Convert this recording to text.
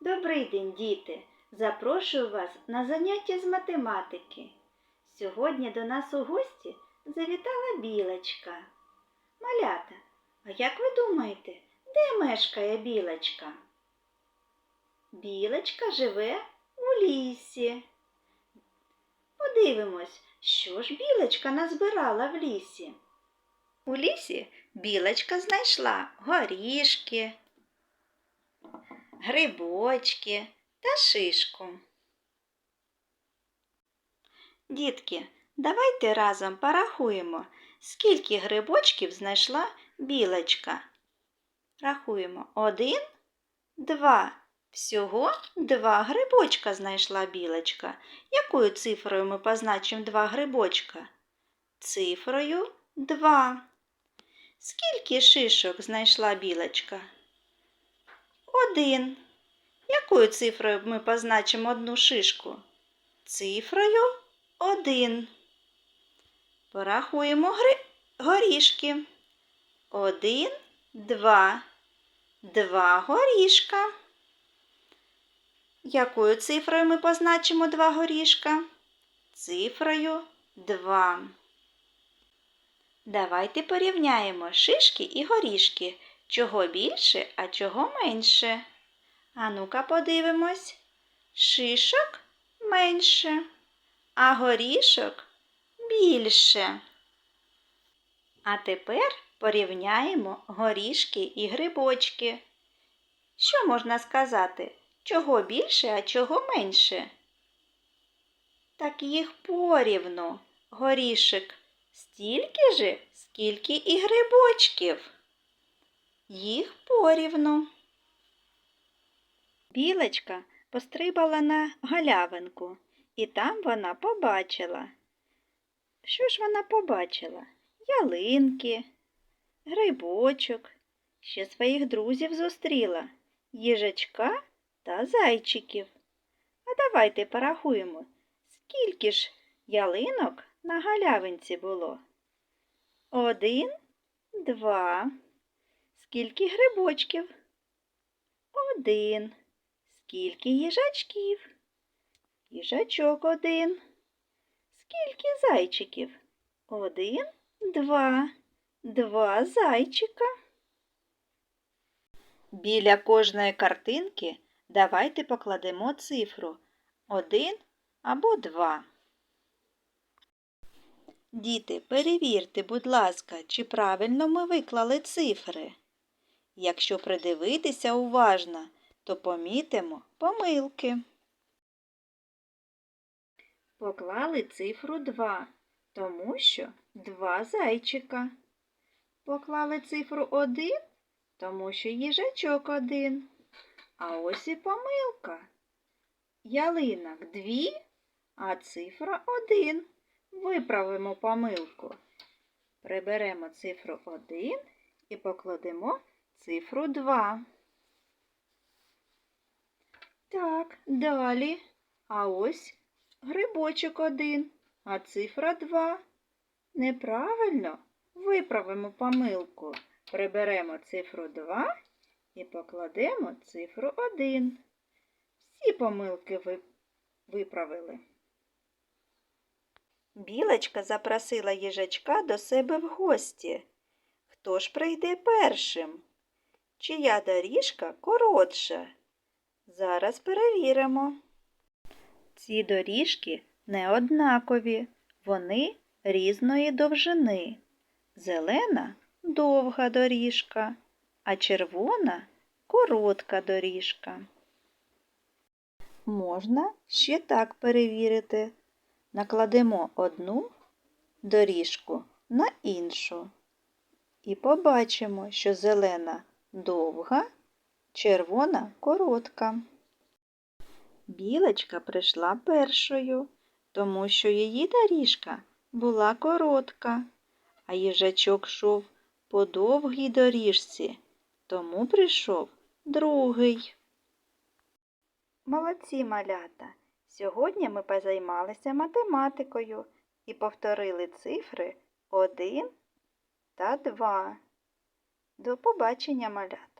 Добрий день, діти! Запрошую вас на заняття з математики. Сьогодні до нас у гості завітала білочка. Малята, а як ви думаєте, де мешкає білочка? Білочка живе у лісі. Подивимось, що ж білочка назбирала в лісі. У лісі білочка знайшла горішки, грибочки та шишку. Дітки, давайте разом порахуємо, скільки грибочків знайшла білочка. Рахуємо один, два. Всього два грибочка знайшла білочка. Якою цифрою ми позначимо два грибочка? Цифрою два. Скільки шишок знайшла білочка? Один. Якою цифрою ми позначимо одну шишку? Цифрою один. Порахуємо гри... горішки. Один, два. Два горішка. Якою цифрою ми позначимо два горішка? Цифрою два. Давайте порівняємо шишки і горішки. Чого більше, а чого менше. А ну-ка подивимось. Шишок менше, а горішок більше. А тепер порівняємо горішки і грибочки. Що можна сказати? Чого більше, а чого менше? Так їх порівну. Горішок стільки же, скільки і грибочків. Їх порівну. Білочка пострибала на галявинку, і там вона побачила. Що ж вона побачила? Ялинки, грибочок, ще своїх друзів зустріла, їжачка та зайчиків. А давайте порахуємо, скільки ж ялинок на галявинці було? Один, два. Скільки грибочків? Один. Скільки їжачків? Їжачок один. Скільки зайчиків? Один, два. Два зайчика. Біля кожної картинки давайте покладемо цифру один або два. Діти, перевірте, будь ласка, чи правильно ми виклали цифри. Якщо придивитися уважно, то помітимо помилки. Поклали цифру 2, тому що два зайчика. Поклали цифру 1, тому що їжачок один. А ось і помилка. Ялинок дві, а цифра 1. Виправимо помилку. Приберемо цифру 1 і покладемо цифру 2. Так, далі. А ось грибочок 1, а цифра 2. Неправильно виправимо помилку. Приберемо цифру 2 і покладемо цифру 1. Всі помилки ви виправили. Білочка запросила їжачка до себе в гості. Хто ж прийде першим? Чия доріжка коротша? Зараз перевіримо. Ці доріжки не однакові, вони різної довжини. Зелена довга доріжка, а червона коротка доріжка. Можна ще так перевірити. Накладемо одну доріжку на іншу. І побачимо, що зелена довга, червона коротка. Білочка прийшла першою, тому що її доріжка була коротка, а їжачок йшов по довгій доріжці, тому прийшов другий. Молодці малята! Сьогодні ми позаймалися математикою і повторили цифри 1 та 2. До побачення, малята!